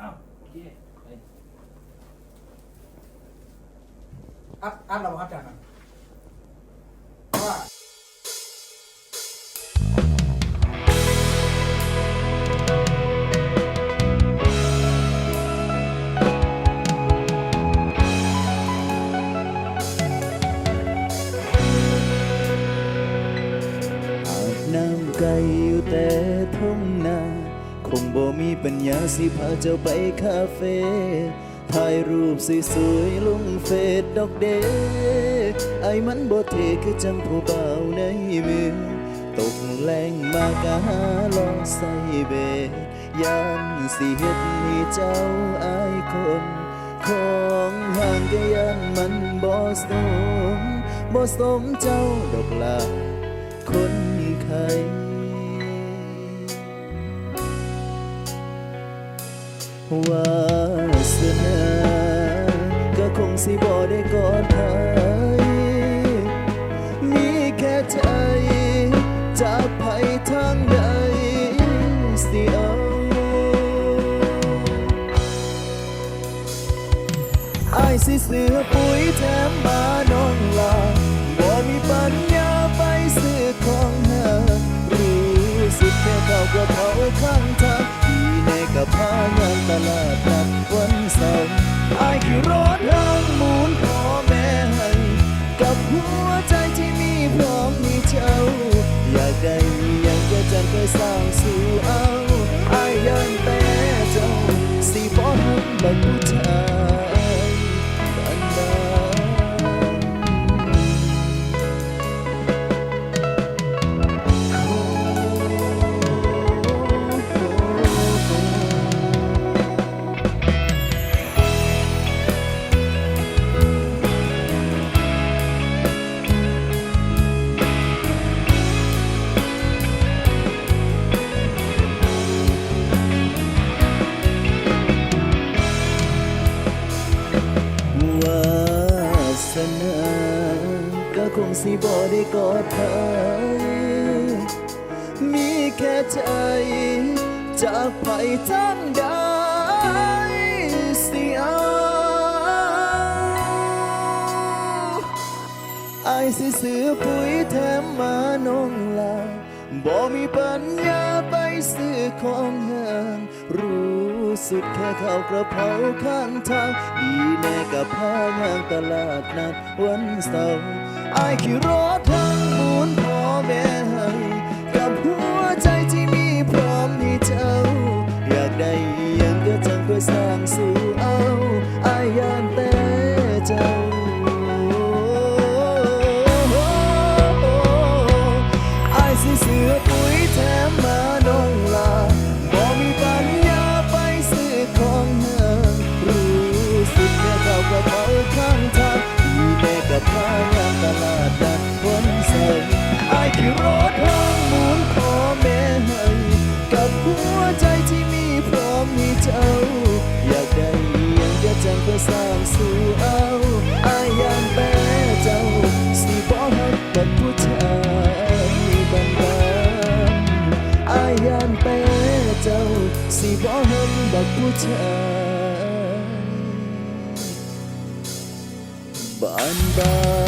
อ้าวโอเคไปอัพอัพเราครับจากนั้นเพราะว่าอาบน้ำไกลอยู่แต่ทุ่งนา คงบ่มีปัญญาสิพาเจ้าไปคาเฟ่ถ่ายรูปสวยๆลงเฟซดอกเดไอ้มันบ่เทคือจังผู้เบาในเมืองตกแรงมากะหาลอใส่เบสยานสิเฮ็ดให้เจ้าอายคนของห่างก็ยันมันบ่สมบ่สมเจ้าดอกลาคนไข้ วาสนาก็คงสิบ่ได้กอดใครมีแค่ใจจากไผทางใดสิเอาอสิเสือปู กับหัวใจที่มีพร้อมมีเจ้า อยากได้มีอย่างกจะจันเคยสร้างสู่เอาอายยันแต่เจ้าสีบ่ทำบันผู้ชาย คงสิบ่ได้กอดเธอ มีแค่ใจ จากไปทั้งใดสิเอาอายสิซื้อปุ๋ยแถมมาน้องลา บ่มีปัญญาไปซื้อของห้างรู้สึกแค่เข้ากระเพราข้างทาง ดีแน่กับพางานตลาดนัดวันเสาร์อายขี่รถทั้งหมุนพ่อแม่ให้กับหัว ตลาดนัดวันเสาร์อายขี่รถทางหมุนขอแม่ให้กับหัวใจที่มีพร้อมให้เจ้า อยากได้ยังจะจังก็สร้างสู่เอาอายยานแต่เจ้าสิบ่ฮักบัดผู้ชายบ้านบานอายยานแต่เจ้าสิบ่ฮักบัดผู้ชายบ้านบาน